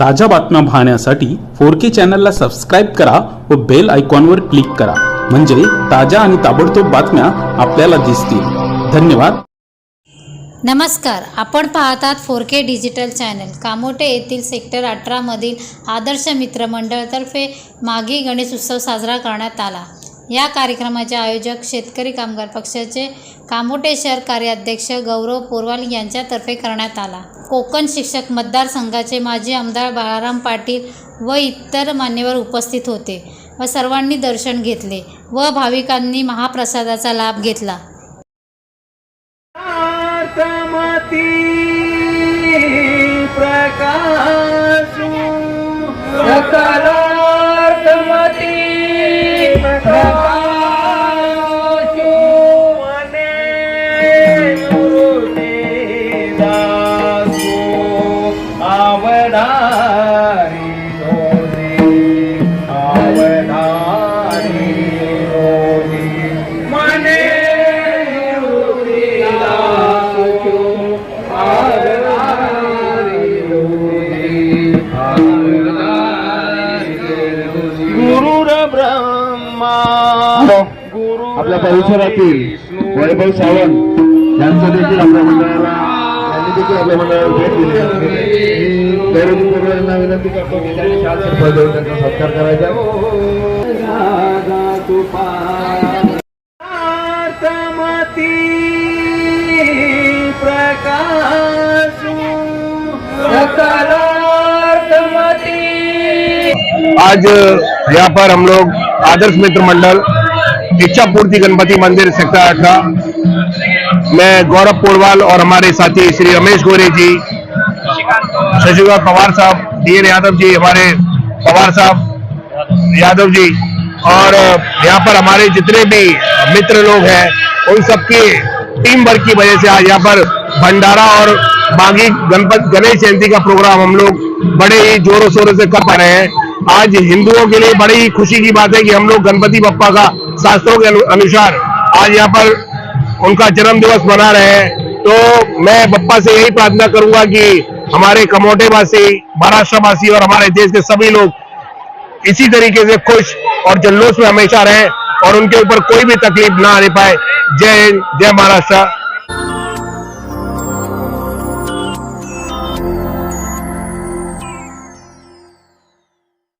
ताज्या बातम्या पाहण्यासाठी फोर के चॅनलला सबस्क्राईब करा व बेल आयकॉनवर क्लिक करा. म्हणजे ताज्या आणि ताबडतोब बातम्या आपल्याला दिसतील. धन्यवाद. नमस्कार. आपण पाहतात four K digital channel. Kamothe येथील सेक्टर अठरामधील आदर्श मित्रमंडळतर्फे मागे गणेश उत्सव साजरा करण्यात आला. या कार्यक्रमाचे आयोजक शेतकरी कामगार पक्षाचे कामोटे शहर कार्याध्यक्ष गौरव पोरवाल यांच्यातर्फे करण्यात आला. कोकण शिक्षक मतदारसंघाचे माजी आमदार बाळाराम पाटील व इतर मान्यवर उपस्थित होते व सर्वांनी दर्शन घेतले व भाविकांनी महाप्रसादाचा लाभ घेतला. आर्तमती गुरु आपल्या परिसरातील वैभव सावंत यांचं देखील आपल्या मंडळाला यांनी देखील आपल्या मंडळाला भेट दिली. आहे. विनंती करतो की त्यांनी शाल सन्मान देऊन त्यांचा सत्कार करायचा प्रकाशु आज यहाँ पर हम लोग आदर्श मित्र मंडल, इच्छा पूर्ति गणपति मंदिर, सेक्टर अठारह मैं गौरव पोरवाल और हमारे साथी श्री रमेश गोरे जी शशिकांत पवार साहब डी एन यादव जी, हमारे पवार साहब यादव जी, और यहाँ पर हमारे जितने भी मित्र लोग हैं, उन सबकी टीम वर्क की वजह से आज यहाँ पर भंडारा और बागी गणपत, गणेश जयंती का प्रोग्राम हम लोग बड़े ही जोरों शोरों से कर पा रहे हैं। आज हिंदुओं के लिए बड़ी खुशी की बात है कि हम लोग गणपति बप्पा का शास्त्रों के अनुसार आज यहाँ पर उनका जन्म दिवस मना रहे हैं। तो मैं बप्पा से यही प्रार्थना करूँगा कि हमारे कमोटे वासी महाराष्ट्र वासी और हमारे देश के सभी लोग इसी तरीके से खुश और जल्लोस में हमेशा रहें और उनके ऊपर कोई भी तकलीफ़ ना आने पाए। जय हिंद, जय महाराष्ट्र।